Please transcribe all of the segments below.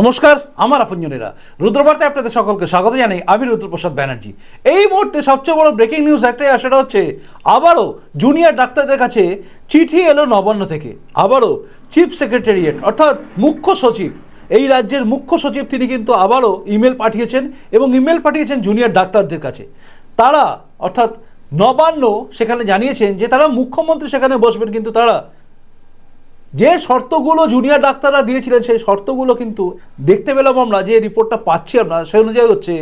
নমস্কার, আমার আপনজনেরা। রুদ্রবার্তায় আপনাদের সকলকে স্বাগত জানাই আমি রুদ্রপ্রসাদ ব্যানার্জি। এই মুহূর্তে সবচেয়ে বড় ব্রেকিং নিউজ একটাই সেটা হচ্ছে আবারও জুনিয়র ডাক্তারদের কাছে চিঠি এলো নবান্ন থেকে। আবারও চিফ সেক্রেটারিয়েট অর্থাৎ মুখ্য সচিব, এই রাজ্যের মুখ্য সচিব তিনি কিন্তু আবারও ইমেল পাঠিয়েছেন এবং ইমেল পাঠিয়েছেন জুনিয়র ডাক্তারদের কাছে। তারা, অর্থাৎ নবান্ন সেখানে জানিয়েছেন যে তারা মুখ্যমন্ত্রী সেখানে বসবেন, কিন্তু তারা যে শর্তগুলো জুনিয়র ডাক্তাররা দিয়েছিলেন, সেই শর্তগুলো কিন্তু দেখতে পেলাম আমরা, যে রিপোর্টটা পাচ্ছি আমরা, সেই অনুযায়ী হচ্ছে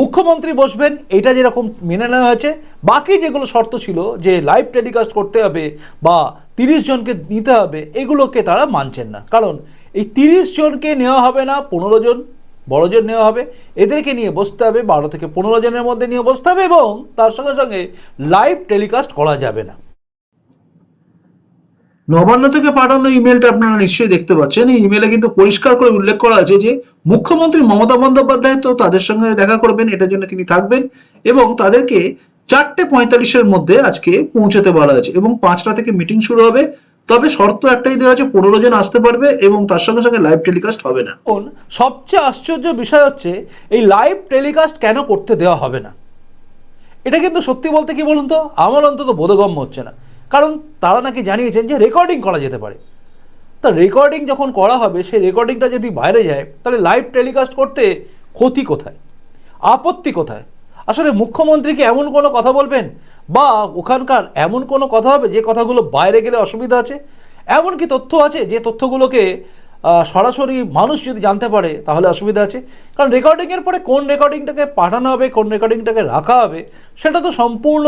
মুখ্যমন্ত্রী বসবেন এটা যেরকম মেনে নেওয়া হয়েছে। বাকি যেগুলো শর্ত ছিল, যে লাইভ টেলিকাস্ট করতে হবে বা তিরিশ জনকে নিতে হবে, এগুলোকে তারা মানছেন না। কারণ এই তিরিশ জনকে নেওয়া হবে না, পনেরো জন বড়জন নেওয়া হবে, এদেরকে নিয়ে বসতে হবে, বারো থেকে পনেরো জনের মধ্যে নিয়ে বসতে হবে এবং তার সঙ্গে সঙ্গে লাইভ টেলিকাস্ট করা যাবে না। নবান্ন থেকে পাঠানো ইমেলটা আপনারা নিশ্চয়ই দেখতে পাচ্ছেন। এই ইমেলে কিন্তু পরিষ্কার করে উল্লেখ করা আছে যে, মুখ্যমন্ত্রী মমতা বন্দ্যোপাধ্যায় তো তাদের সঙ্গে দেখা করবেন, এটার জন্য তিনি থাকবেন এবং তাদেরকে চারটে পঁয়তাল্লিশের মধ্যে আজকে পৌঁছতে বলা হয়েছে এবং পাঁচটা থেকে মিটিং শুরু হবে। তবে শর্ত একটাই দেওয়া আছে, পনেরো জন আসতে পারবে এবং তার সঙ্গে সঙ্গে লাইভ টেলিকাস্ট হবে না। সবচেয়ে আশ্চর্য বিষয় হচ্ছে, এই লাইভ টেলিকাস্ট কেন করতে দেওয়া হবে না? এটা কিন্তু সত্যি বলতে কি বলুন তো? আমার অন্তত বোধগম্য হচ্ছে না। কারণ তারা নাকি জানিয়েছেন যে রেকর্ডিং করা যেতে পারে। তা রেকর্ডিং যখন করা হবে, সেই রেকর্ডিংটা যদি বাইরে যায়, তাহলে লাইভ টেলিকাস্ট করতে ক্ষতি কোথায়? আপত্তি কোথায়? আসলে মুখ্যমন্ত্রী কি এমন কোনো কথা বলবেন? বা ওখানকার এমন কোনো কথা হবে যে কথাগুলো বাইরে গেলে অসুবিধা আছে? এমন কি তথ্য আছে যে তথ্যগুলোকে সরাসরি মানুষ যদি জানতে পারে, তাহলে অসুবিধা আছে? কারণ রেকর্ডিংয়ের পরে কোন রেকর্ডিংটাকে পাঠানো হবে, কোন রেকর্ডিংটাকে রাখা হবে, সেটা তো সম্পূর্ণ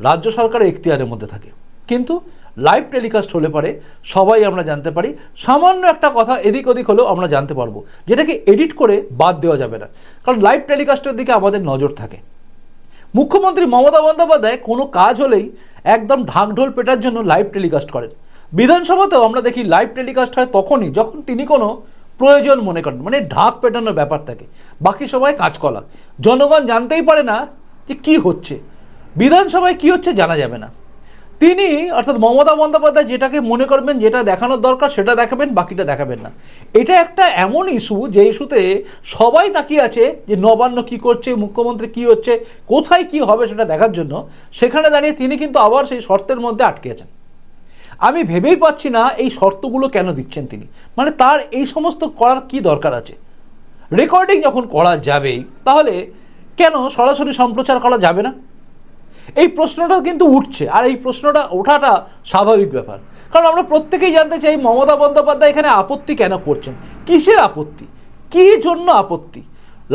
রাজ্য সরকারের এখতিয়ারের মধ্যে থাকে। কিন্তু লাইভ টেলিকাস্ট হলে পারে সবাই আমরা জানতে পারি, সামান্য একটা কথা এদিক ওদিক হলেও আমরা জানতে পারব, যেটাকে এডিট করে বাদ দেওয়া যাবে না। কারণ লাইভ টেলিকাস্টের দিকে আমাদের নজর থাকে। মুখ্যমন্ত্রী মমতা বন্দ্যোপাধ্যায় কোনো কাজ হলেই একদম ঢাকঢোল পেটার জন্য লাইভ টেলিকাস্ট করেন। বিধানসভাতেও আমরা দেখি লাইভ টেলিকাস্ট হয় তখনই যখন তিনি কোনো প্রয়োজন মনে করেন মানে ঢাক পেটানোর ব্যাপার থাকে। বাকি সময় কাজকলা জনগণ জানতেই পারে না যে কি হচ্ছে। বিধানসভায় কি হচ্ছে জানা যাবে না। তিনি অর্থাৎ মমতা বন্দ্যোপাধ্যায় যেটাকে মনে করবেন, যেটা দেখানোর দরকার, সেটা দেখাবেন, বাকিটা দেখাবেন না। এটা একটা এমন ইস্যু যে ইস্যুতে সবাই তাকিয়ে আছে যে নবান্ন কি করছে, মুখ্যমন্ত্রী কি হচ্ছে, কোথায় কি হবে সেটা দেখার জন্য। সেখানে দাঁড়িয়ে তিনি কিন্তু আবার সেই শর্তের মধ্যে আটকে আছেন। আমি ভেবেই পাচ্ছি না এই শর্তগুলো কেন দিচ্ছেন তিনি। মানে তার এই সমস্ত করার কি দরকার আছে? রেকর্ডিং যখন করা যাবেই, তাহলে কেন সরাসরি সম্প্রচার করা যাবে না? এই প্রশ্নটা কিন্তু উঠছে, আর এই প্রশ্নটা ওঠাটা স্বাভাবিক ব্যাপার। কারণ আমরা প্রত্যেকেই জানতে চাই, মমতা বন্দ্যোপাধ্যায় এখানে আপত্তি কেন করছেন? কিসের আপত্তি? কী জন্য আপত্তি?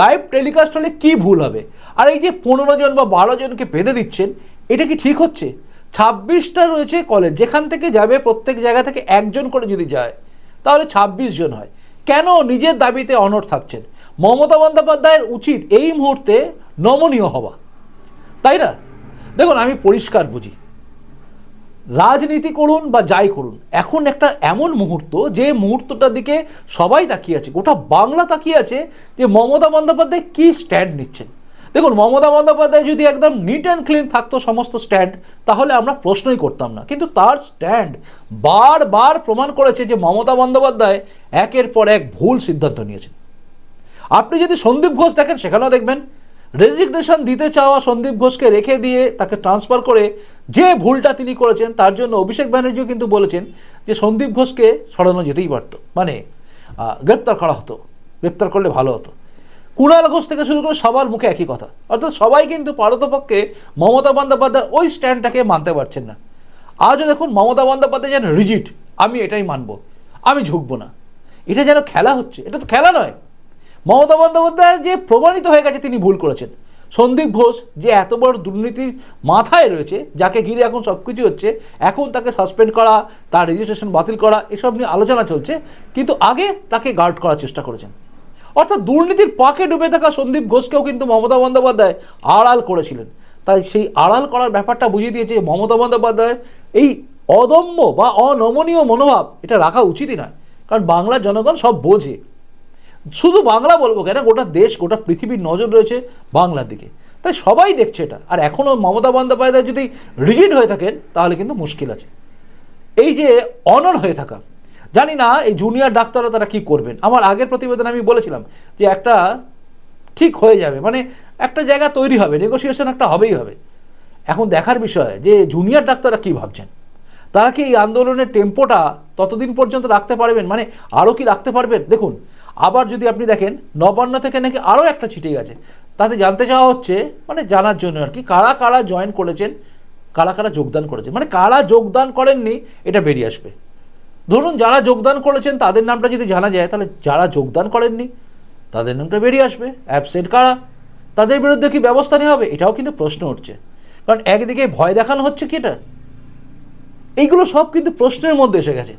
লাইভ টেলিকাস্ট হলে কি ভুল হবে? আর এই যে পনেরো জন বা বারো জনকে বেঁধে দিচ্ছেন, এটা কি ঠিক হচ্ছে? ছাব্বিশটা রয়েছে কলেজ যেখান থেকে যাবে প্রত্যেক জায়গা থেকে একজন করে যদি যায়, তাহলে ছাব্বিশ জন হয়। কেন নিজের দাবিতে অনড় থাকছেন? মমতা বন্দ্যোপাধ্যায়ের উচিত এই মুহূর্তে নমনীয় হওয়া। তাই না? দেখুন, আমি পরিষ্কার বুঝি। রাজনীতি করুন বা যাই করুন, এখন একটা এমন মুহূর্ত যে মুহূর্তটার দিকে সবাই তাকিয়ে আছে, গোটা বাংলা তাকিয়ে আছে যে মমতা বন্দ্যোপাধ্যায় কি স্ট্যান্ড নিচ্ছেন। দেখুন, মমতা বন্দ্যোপাধ্যায় যদি একদম নিট অ্যান্ড ক্লিন থাকতো সমস্ত স্ট্যান্ড তাহলে আমরা প্রশ্নই করতাম না। কিন্তু তার স্ট্যান্ড বারবার প্রমাণ করেছে যে মমতা বন্দ্যোপাধ্যায় একের পর এক ভুল সিদ্ধান্ত নিয়েছেন। আপনি যদি সন্দীপ ঘোষ দেখেন, সেখানেও দেখবেন রেজিগনেশন দিতে চাওয়া সন্দীপ ঘোষকে রেখে দিয়ে তাকে ট্রান্সফার করে যে ভুলটা তিনি করেছেন, তার জন্য অভিষেক ব্যানার্জিও কিন্তু বলেছেন যে সন্দীপ ঘোষকে সরানো যেতেই পারতো। মানে গ্রেপ্তার করা হতো। গ্রেপ্তার করলে ভালো হতো। কুণাল ঘোষ থেকে শুরু করে সবার মুখে একই কথা। অর্থাৎ সবাই কিন্তু পারতপক্ষে মমতা বন্দ্যোপাধ্যায় ওই স্ট্যান্ডটাকে মানতে পারছেন না। আজও দেখুন মমতা বন্দ্যোপাধ্যায় যেন রিজিট আমি এটাই মানবো। আমি ঝুঁকবো না। এটা যেন খেলা হচ্ছে। এটা তো খেলা নয়। মমতা বন্দ্যোপাধ্যায় যে প্রমাণিত হয়ে গেছে তিনি ভুল করেছেন। সন্দীপ ঘোষ যে এত বড় দুর্নীতির মাথায় রয়েছে, যাকে ঘিরে এখন সব কিছু হচ্ছে, এখন তাকে সাসপেন্ড করা, তার রেজিস্ট্রেশন বাতিল করা, এসব নিয়ে আলোচনা চলছে, কিন্তু আগে তাকে গার্ড করার চেষ্টা করেছেন। অর্থাৎ দুর্নীতির পাকে ডুবে থাকা সন্দীপ ঘোষকেও কিন্তু মমতা বন্দ্যোপাধ্যায় আড়াল করেছিলেন। তাই সেই আড়াল করার ব্যাপারটা বুঝিয়ে দিয়েছে মমতা বন্দ্যোপাধ্যায়ের এই অদম্য বা অনমনীয় মনোভাব এটা রাখা উচিতই নয়, কারণ বাংলার জনগণ সব বোঝে। শুধু বাংলা বলব কেন, গোটা দেশ, গোটা পৃথিবীর নজর রয়েছে বাংলার দিকে। তাই সবাই দেখছে এটা। আর এখনও মমতা বন্দ্যোপাধ্যায় যদি রিজিড হয়ে থাকেন, তাহলে কিন্তু মুশকিল আছে। এই যে অনর হয়ে থাকা, জানি না এই জুনিয়র ডাক্তাররা তারা কি করবেন। আমার আগের প্রতিবেদনে আমি বলেছিলাম যে একটা ঠিক হয়ে যাবে। মানে একটা জায়গা তৈরি হবে নেগোসিয়েশন একটা হবেই হবে। এখন দেখার বিষয় যে জুনিয়র ডাক্তাররা কি ভাবছেন? তারা কি এই আন্দোলনের টেম্পোটা ততদিন পর্যন্ত রাখতে পারবেন? মানে আরও কি রাখতে পারবেন? দেখুন আবার যদি আপনি দেখেন, নবান্ন থেকে নাকি আরও একটা ছিটে গেছে। তাতে জানতে চাওয়া হচ্ছে মানে জানার জন্য আর কি, কারা কারা জয়েন করেছেন, কারা কারা যোগদান করেছেন মানে কারা যোগদান করেননি, এটা বেরিয়ে আসবে। ধরুন যারা যোগদান করেছেন, তাদের নামটা যদি জানা যায়, তাহলে যারা যোগদান করেননি, তাদের নামটা বেরিয়ে আসবে। অ্যাবসেন্ট কারা? তাদের বিরুদ্ধে কি ব্যবস্থা নেওয়া হবে? এটাও কিন্তু প্রশ্ন উঠছে। কারণ একদিকে ভয় দেখানো হচ্ছে কি এটা? এইগুলো সব কিন্তু প্রশ্নের মধ্যে এসে গেছে।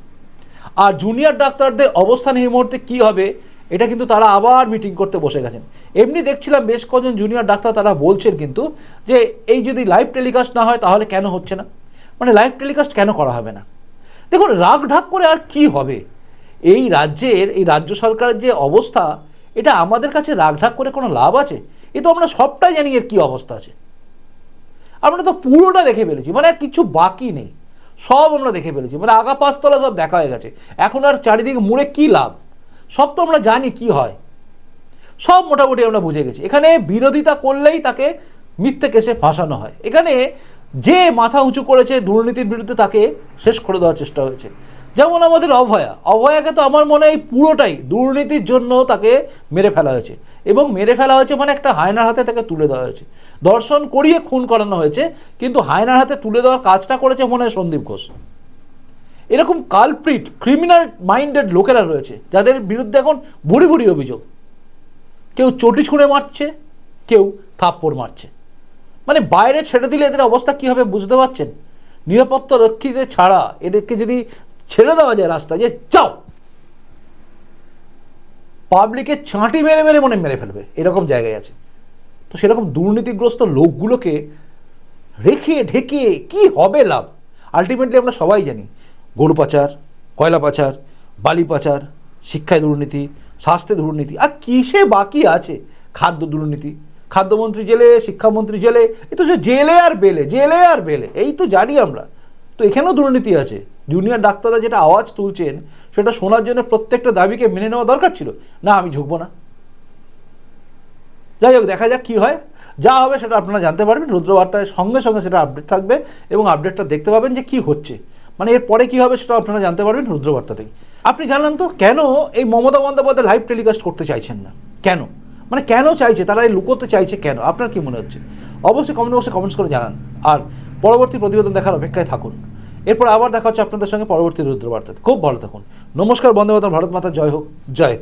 আর জুনিয়র ডাক্তারদের অবস্থান এই মুহূর্তে কী হবে? এটা কিন্তু তারা আবার মিটিং করতে বসে গেছেন। এমনি দেখছিলাম বেশ কজন জুনিয়র ডাক্তার তারা বলছেন কিন্তু যে, এই যদি লাইভ টেলিকাস্ট না হয় তাহলে কেন হচ্ছে না? মানে লাইভ টেলিকাস্ট কেন করা হবে না? দেখুন, রাগ ঢাক করে আর কি হবে? এই রাজ্যের, এই রাজ্য সরকারের যে অবস্থা, এটা আমাদের কাছে রাগ ঢাক করে কোনো লাভ আছে? এ তো আমরা সবটাই জানি এর কী অবস্থা আছে। আমরা তো পুরোটা দেখে ফেলেছি মানে আর কিছু বাকি নেই। সব আমরা দেখে ফেলেছি মানে আগা পাঁচতলা সব দেখা হয়ে গেছে। এখন আর চারিদিকে মুড়ে কি লাভ? সব তো আমরা জানি কি হয়। সব মোটামুটি আমরা বুঝে গেছি। এখানে বিরোধিতা করলেই তাকে মিথ্যে কেসে ফাঁসানো হয়। এখানে যে মাথা উঁচু করেছে দুর্নীতির বিরুদ্ধে তাকে শেষ করে দেওয়ার চেষ্টা হয়েছে। যেমন আমাদের অভয়া। অভয়াকে তো আমার মনে হয় পুরোটাই দুর্নীতির জন্য তাকে মেরে ফেলা হয়েছে। এবং মেরে ফেলা হয়েছে মানে একটা হায়নার হাতে তাকে তুলে দেওয়া হয়েছে। দর্শন করিয়ে খুন করানো হয়েছে, কিন্তু হায়নার হাতে তুলে দেওয়ার কাজটা করেছে মনে হয় সন্দীপ ঘোষ। এরকম কালপ্রিট ক্রিমিনাল মাইন্ডেড লোকেরা রয়েছে, যাদের বিরুদ্ধে এখন ভুড়ি ভুড়ি অভিযোগ। কেউ চটি ছুঁড়ে মারছে, কেউ থাপ্পড় মারছে। মানে বাইরে ছেড়ে দিলে এদের অবস্থা কী হবে বুঝতে পারছেন? নিরাপত্তা রক্ষীদের ছাড়া এদেরকে যদি ছেড়ে দেওয়া যায় রাস্তায়, যে যাও! পাবলিকে চাঁটি মেরে মেরে মনে মেরে ফেলবে, এরকম জায়গায় আছে। তো সেরকম দুর্নীতিগ্রস্ত লোকগুলোকে রেখে ঢেকে কি হবে লাভ? আলটিমেটলি আমরা সবাই জানি গরু পাচার, কয়লা পাচার, বালি পাচার শিক্ষায় দুর্নীতি, স্বাস্থ্যে দুর্নীতি, আর কিসে বাকি আছে খাদ্য দুর্নীতি? খাদ্যমন্ত্রী জেলে, শিক্ষামন্ত্রী জেলে, এ তো সে জেলে আর বেলে, জেলে আর বেলে, এই তো জানি আমরা। তো এখানেও দুর্নীতি আছে। জুনিয়র ডাক্তাররা যেটা আওয়াজ তুলছেন, সেটা শোনার জন্য প্রত্যেকটা দাবিকে মেনে নেওয়া দরকার ছিল। না, আমি ঝুঁকবো না। যাই হোক, দেখা যাক কী হয়। যা হবে সেটা আপনারা জানতে পারবেন। রুদ্রবার্তায় সঙ্গে সঙ্গে সেটা আপডেট থাকবে এবং আপডেটটা দেখতে পাবেন যে কি হচ্ছে। মানে এর পরে কী হবে সেটা আপনারা জানতে পারবেন রুদ্রবার্তা থেকে আপনি জানলেন তো কেন এই মমতা বন্দ্যোপাধ্যায় লাইভ টেলিকাস্ট করতে চাইছেন না? কেন? মানে কেন চাইছে? তারা এই লুকোতে চাইছে কেন? আপনার কি মনে হচ্ছে? অবশ্যই কমেন্ট বক্সে কমেন্টস করে জানান। আর পরবর্তী প্রতিবেদন দেখার অপেক্ষায় থাকুন। এরপর আবার দেখা হচ্ছে আপনাদের সঙ্গে পরবর্তী রুদ্রবার্তাতে। খুব ভালো থাকুন। নমস্কার বন্দ্যোপাধ্যায়, ভারত মাতা, জয় হোক। জয়।